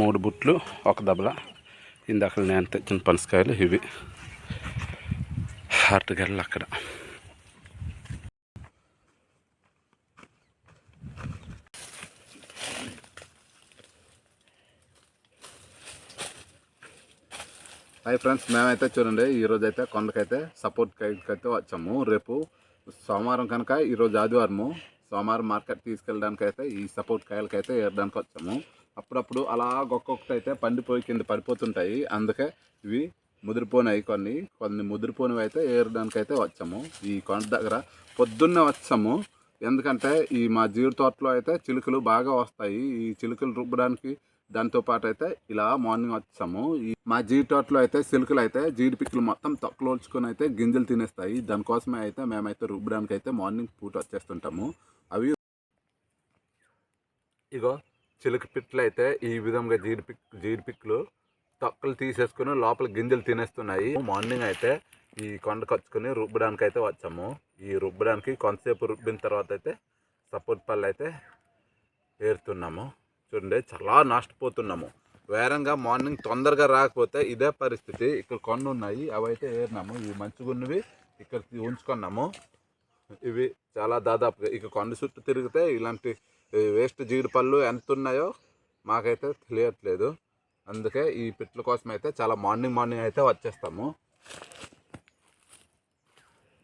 మూడు బుట్లు ఒక దబల. ఇందాక నేను తెచ్చిన పనసకాయలు ఇవి. అరటిగడ్డలు అక్కడ. హాయ్ ఫ్రెండ్స్ మేమైతే చూడండి ఈరోజు అయితే కొండకైతే సపోర్ట్ అయితే వచ్చాము. రేపు సోమవారం కనుక ఈరోజు ఆదివారము సోమవారం మార్కెట్ తీసుకెళ్ళడానికి అయితే ఈ సపోర్ట్ కాయలకైతే ఏరడానికి వచ్చాము. అప్పుడప్పుడు అలా ఒక్కొక్కటి అయితే పండిపోయి కింద పడిపోతుంటాయి. అందుకే ఇవి ముదిరిపోయినాయి కొన్ని కొన్ని ముదిరిపోయినవి అయితే ఏరడానికి అయితే వచ్చాము. ఈ కొండ దగ్గర పొద్దున్నే వచ్చాము. ఎందుకంటే ఈ మా జీడి తోటలో అయితే చిలుకలు బాగా వస్తాయి. ఈ చిలుకలు రుబ్బడానికి దాంతోపాటు అయితే ఇలా మార్నింగ్ వచ్చాము. ఈ మా జీడి తోటలో అయితే చిలుకలు అయితే జీడి పిక్కలు మొత్తం తొక్కలోల్చుకొని అయితే గింజలు తినేస్తాయి. దానికోసమే అయితే మేమైతే రుబ్బడానికి అయితే మార్నింగ్ పూట వచ్చేస్తుంటాము. అవి ఇగో చిలుక పిట్లు అయితే ఈ విధంగా జీడి పిక్ జీడి పిక్కులు తొక్కలు తీసేసుకుని లోపల గింజలు తినేస్తున్నాయి. మార్నింగ్ అయితే ఈ కొండ కచ్చుకొని రుబ్బడానికి అయితే వచ్చాము. ఈ రుబ్బడానికి కొంతసేపు రుబ్బిన తర్వాత అయితే సపోర్ట్ పళ్ళు అయితే ఏరుతున్నాము. చూడండి చాలా నష్టపోతున్నాము వేరంగా మార్నింగ్ తొందరగా రాకపోతే ఇదే పరిస్థితి. ఇక్కడ కొన్ని ఉన్నాయి అవి అయితే ఏరినాము ఇవి మంచిగున్నవి ఇక్కడ ఉంచుకున్నాము. ఇవి చాలా దాదాపుగా ఇక కొండ చుట్టూ తిరిగితే ఇలాంటి వేస్ట్ జీడి పళ్ళు ఎంత ఉన్నాయో మాకైతే తెలియట్లేదు. అందుకే ఈ పిట్ల కోసం అయితే చాలా మార్నింగ్ మార్నింగ్ అయితే వచ్చేస్తాము.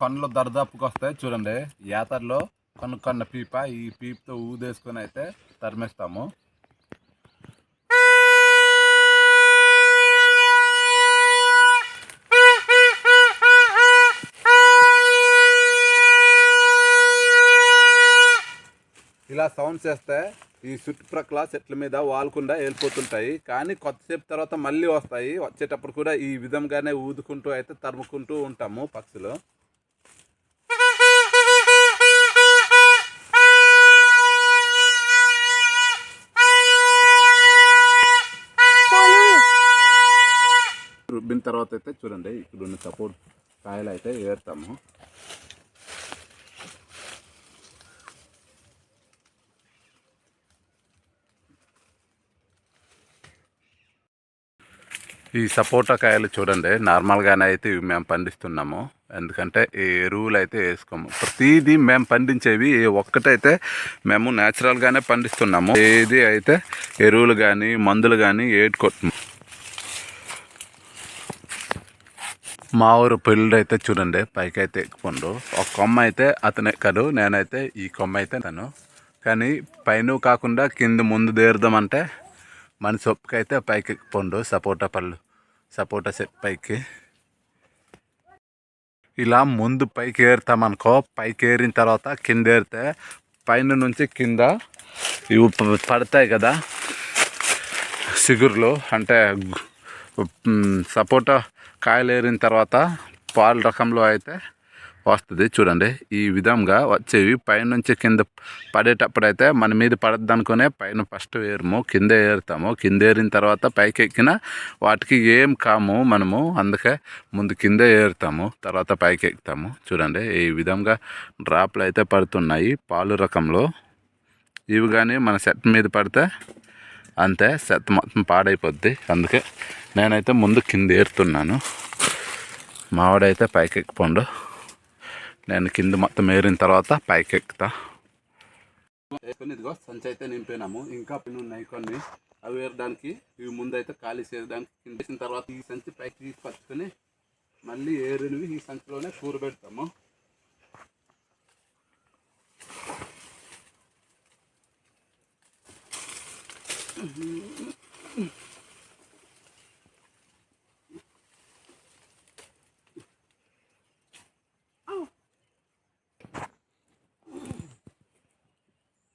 పండ్లు దర్దాపుకి వస్తాయి చూడండి. యాతరలో కొనుక్కున్న పీప ఈ పీప్తో ఊదేసుకొని అయితే తరిమేస్తాము. ఇలా సౌండ్ చేస్తే ఈ చుట్టుప్రక్కల చెట్ల మీద వాలకుండా వెళ్ళిపోతుంటాయి కానీ కొద్దిసేపు తర్వాత మళ్ళీ వస్తాయి. వచ్చేటప్పుడు కూడా ఈ విధంగానే ఊదుకుంటూ అయితే తరుముకుంటూ ఉంటాము పక్షులు. రుబ్బిన తర్వాత అయితే చూడండి ఇక్కడ ఉన్న సపోర్ట్ కాయలు అయితే ఏరుతాము. ఈ సపోటా కాయలు చూడండి నార్మల్గానే అయితే ఇవి మేము పండిస్తున్నాము. ఎందుకంటే ఈ ఎరువులు అయితే వేసుకోము. ప్రతిదీ మేము పండించేవి ఏ ఒక్కటైతే మేము న్యాచురల్గానే పండిస్తున్నాము. ఏది అయితే ఎరువులు కానీ మందులు కానీ ఏది మా ఊరు పెళ్ళి అయితే చూడండి పైకి అయితే ఎక్కిపోండు. ఒక కొమ్మ అయితే అతను ఎక్కడు నేనైతే ఈ కొమ్మ అయితే తను. కానీ పైన కాకుండా కింద ముందు దేరుదామంటే మన సొప్పుకైతే పైకి పండు సపోటా పళ్ళు సపోటా సెట్ పైకి. ఇలా ముందు పైకి ఏరుతామనుకో పైకి ఏరిన తర్వాత కింద ఏరితే పైన నుంచి కింద ఇవి పడతాయి కదా సిగురులు అంటే సపోటా కాయలు ఏరిన తర్వాత పాల రకంలో అయితే వస్తుంది చూడండి. ఈ విధంగా వచ్చేవి. పైనుంచి కింద పడేటప్పుడు అయితే మన మీద పడద్దు అనుకునే పైన ఫస్ట్ ఏరము కింద ఏరుతాము. కింద ఏరిన తర్వాత పైకి ఎక్కిన వాటికి ఏం కాము మనము. అందుకే ముందు కింద ఏరుతాము తర్వాత పైకి ఎక్కుతాము చూడండి ఈ విధంగా డ్రాప్లు అయితే పడుతున్నాయి పాలు రకంలో. ఇవి కానీ మన సెట్ మీద పడితే అంతే సెట్ మొత్తం పాడైపోద్ది. అందుకే నేనైతే ముందు కింద ఏరుతున్నాను. మావాడైతే పైకి ఎక్కిపోండు నేను కింద మొత్తం ఏరిన తర్వాత పైకి ఎక్కుతా ఇదిగో సంచి అయితే నింపినాము. ఇంకా పిన్ ఉన్నాయి కొన్ని. అవి ఏరడానికి ఇవి ముందు అయితే ఖాళీ చేయడానికి కింద వేసిన తర్వాత ఈ సంచి పైకి తీసుకొచ్చుకొని మళ్ళీ ఏరినవి ఈ సంచిలోనే కూర పెడతాము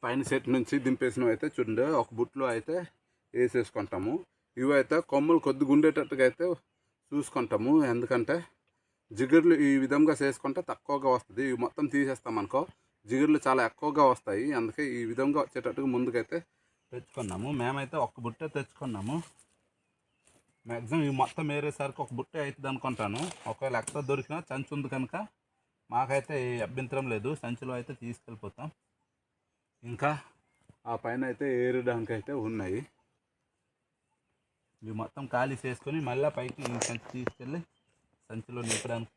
పైన సెట్ నుంచి దింపేసినవి అయితే చూడండి ఒక బుట్లో అయితే వేసేసుకుంటాము. ఇవి అయితే కొమ్మలు కొద్దిగా ఉండేటట్టుగా అయితే చూసుకుంటాము. ఎందుకంటే జిగుర్లు ఈ విధంగా చేసుకుంటే తక్కువగా వస్తుంది. ఇవి మొత్తం తీసేస్తాం అనుకో జిగుర్లు చాలా ఎక్కువగా వస్తాయి. అందుకే ఈ విధంగా వచ్చేటట్టుగా ముందుకైతే తెచ్చుకున్నాము. మేమైతే ఒక బుట్టే తెచ్చుకున్నాము. మ్యాక్సిమం ఇవి మొత్తం వేరేసరికి ఒక బుట్టే అవుతుంది అనుకుంటాను. ఒకవేళ ఎక్కడ దొరికినా సంచి ఉంది కనుక మాకైతే ఏ అభ్యంతరం లేదు. సంచిలో అయితే తీసుకెళ్ళిపోతాం. ఇంకా ఆ పైన అయితే ఏరడానికి అయితే ఉన్నాయి. ఇవి మొత్తం ఖాళీ చేసుకొని మళ్ళీ పైకి ఈ సంచి తీసుకెళ్ళి సంచిలో నింపడానికి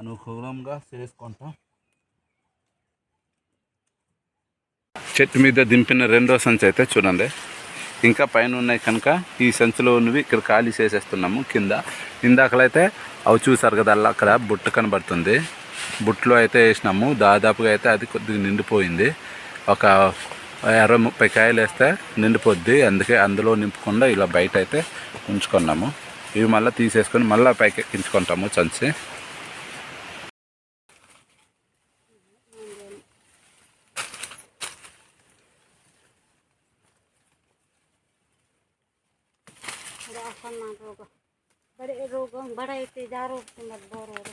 అనుకూలంగా చేసుకుంటాం. చెట్టు మీద దింపిన రెండో సంచి అయితే చూడండి. ఇంకా పైన ఉన్నాయి కనుక ఈ సంచిలో ఉన్నవి ఇక్కడ ఖాళీ చేసేస్తున్నాము. కింద ఇందాకలైతే అవి చూసారు కదా అలా అక్కడ బుట్ట కనబడుతుంది. బుట్టలో అయితే వేసినాము. దాదాపుగా అయితే అది కొద్దిగా నిండిపోయింది. ఒక ఇరవై ముప్పై కాయలు వేస్తే నిండిపోద్ది అందుకే అందులో నింపకుండా ఇలా బయట అయితే ఉంచుకున్నాము ఇవి మళ్ళీ తీసేసుకొని మళ్ళీ పైకి ఎక్కించుకుంటాము సంచి असमान रोग बड़े रोग बड़ा तेजा रोग से मत बोर हो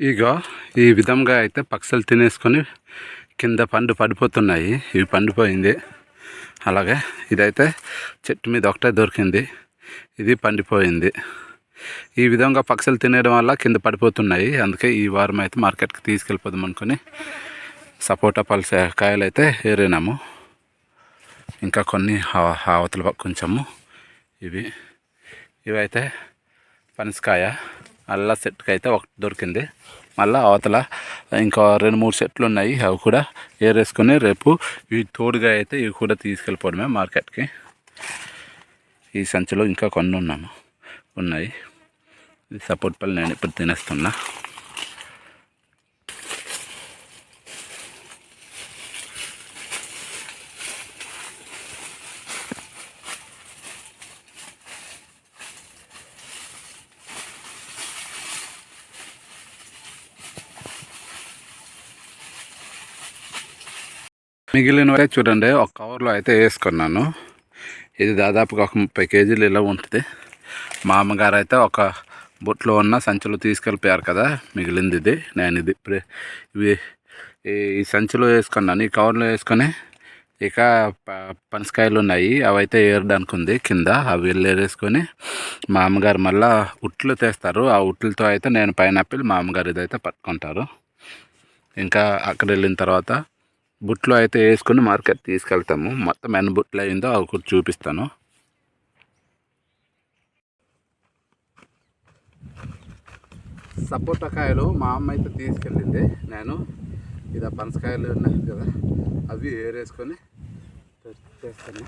ఇగో ఈ విధంగా అయితే పక్షులు తినేసుకొని కింద పండు పడిపోతున్నాయి. ఇవి పండిపోయింది. అలాగే ఇదైతే చెట్టు మీద ఒకటే దొరికింది. ఇది పండిపోయింది. ఈ విధంగా పక్షులు తినేయడం వల్ల కింద పడిపోతున్నాయి. అందుకే ఈ వారం అయితే మార్కెట్కి తీసుకెళ్ళిపోదాం అనుకొని సపోటా పల్స కాయలు అయితే ఏరినాము. ఇంకా కొన్ని ఆ- అవతల కొంచెము. ఇవి ఇవైతే పనసకాయ మళ్ళీ సెట్కి అయితే ఒకటి దొరికింది. మళ్ళీ అవతల ఇంకా రెండు మూడు సెట్లు ఉన్నాయి అవి కూడా ఏరేసుకొని రేపు ఇవి తోడుగా అయితే ఇవి కూడా తీసుకెళ్ళిపోవడమే మార్కెట్కి. ఈ సంచిలో ఇంకా కొన్ని ఉన్నాము ఉన్నాయి. ఇది సపోర్ట్ పళ్ళు నేను ఇప్పుడు తినేస్తున్నా. మిగిలినవే చూడండి ఒక కవర్లో అయితే వేసుకున్నాను. ఇది దాదాపుగా ఒక ముప్పై కేజీలు ఇలా ఉంటుంది. మా అమ్మగారు అయితే ఒక బుట్లో ఉన్న సంచులు తీసుకెళ్ళిపోయారు కదా మిగిలింది ఇది నేను ఇది ఇవి ఈ- ఈ సంచిలో వేసుకున్నాను. ఈ కవర్లో వేసుకొని ఇక పనసకాయలు ఉన్నాయి. అవి అయితే ఏరడానికి ఉంది కింద. అవి వెళ్ళి ఏరేసుకొని మా అమ్మగారు మళ్ళా ఉట్లు తెస్తారు. ఆ ఉట్లతో అయితే నేను పైనాపిల్ మా అమ్మగారు ఇదైతే పట్టుకుంటారు. ఇంకా అక్కడ వెళ్ళిన తర్వాత బుట్లో అయితే వేసుకుని మార్కెట్ తీసుకెళ్తాము. మొత్తం ఎన్ని బుట్లు అయిందో అవి కూడా చూపిస్తాను. సపోటా కాయలు మా అమ్మ అయితే తీసుకెళ్ళింది. నేను ఇది పనసకాయలు ఉన్నాయి కదా అవి ఏరేసుకొని చేస్తాను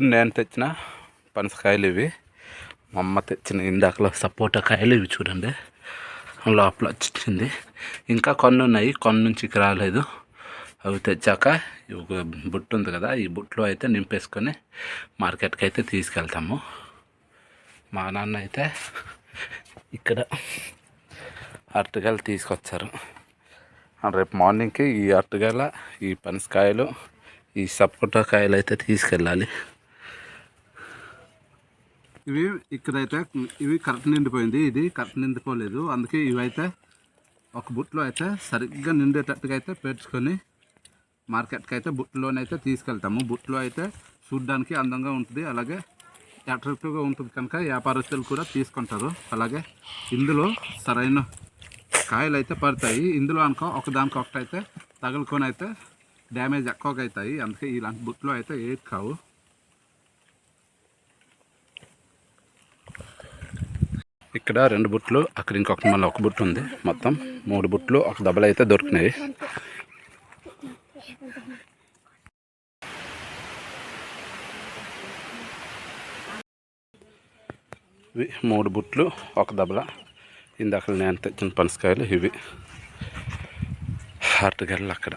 ఇప్పుడు నేను తెచ్చిన పనసకాయలు ఇవి. మా అమ్మ తెచ్చిన ఇందాకలో సపోటా కాయలు ఇవి చూడండి. లోపల వచ్చింది. ఇంకా కొన్ని ఉన్నాయి కొన్ని నుంచి రాలేదు. అవి తెచ్చాక ఒక బుట్టు ఉంది కదా ఈ బుట్టలో అయితే నింపేసుకొని మార్కెట్కి అయితే తీసుకెళ్తాము. మా నాన్న అయితే ఇక్కడ అరటికాయలు తీసుకొచ్చారు. రేపు మార్నింగ్కి ఈ అరటికాయల ఈ పనసకాయలు ఈ సపోటా కాయలు అయితే తీసుకెళ్ళాలి. ఇవి ఇక్కడైతే ఇవి కరెక్ట్ నిండిపోయింది. ఇది కరెక్ట్ నిండిపోలేదు. అందుకే ఇవైతే ఒక బుట్లో అయితే సరిగ్గా నిండేటట్టుగా అయితే పేర్చుకొని మార్కెట్కి అయితే బుట్టలోనైతే తీసుకెళ్తాము. బుట్టలో అయితే చూడ్డానికి అందంగా ఉంటుంది. అలాగే అట్రాక్టివ్గా ఉంటుంది కనుక వ్యాపారస్తులు కూడా తీసుకుంటారు. అలాగే ఇందులో సరైన కాయలు అయితే పడతాయి. ఇందులో అనుకో ఒకదానికి ఒకటి అయితే తగులుకొని అయితే డ్యామేజ్ ఎక్కువగా అవుతాయి. అందుకే ఇలాంటి బుట్లో అయితే ఏది కావు. ఇక్కడ రెండు బుట్లు అక్కడ ఇంకొక మళ్ళీ ఒక బుట్టు ఉంది మొత్తం. మూడు బుట్లు ఒక దెబ్బలు అయితే దొరికినాయి. ఇవి మూడు బుట్లు ఒక దెబ్బల ఇందాక నేను తెచ్చిన పనసకాయలు ఇవి. హార్ట్ గెల్ల అక్కడ.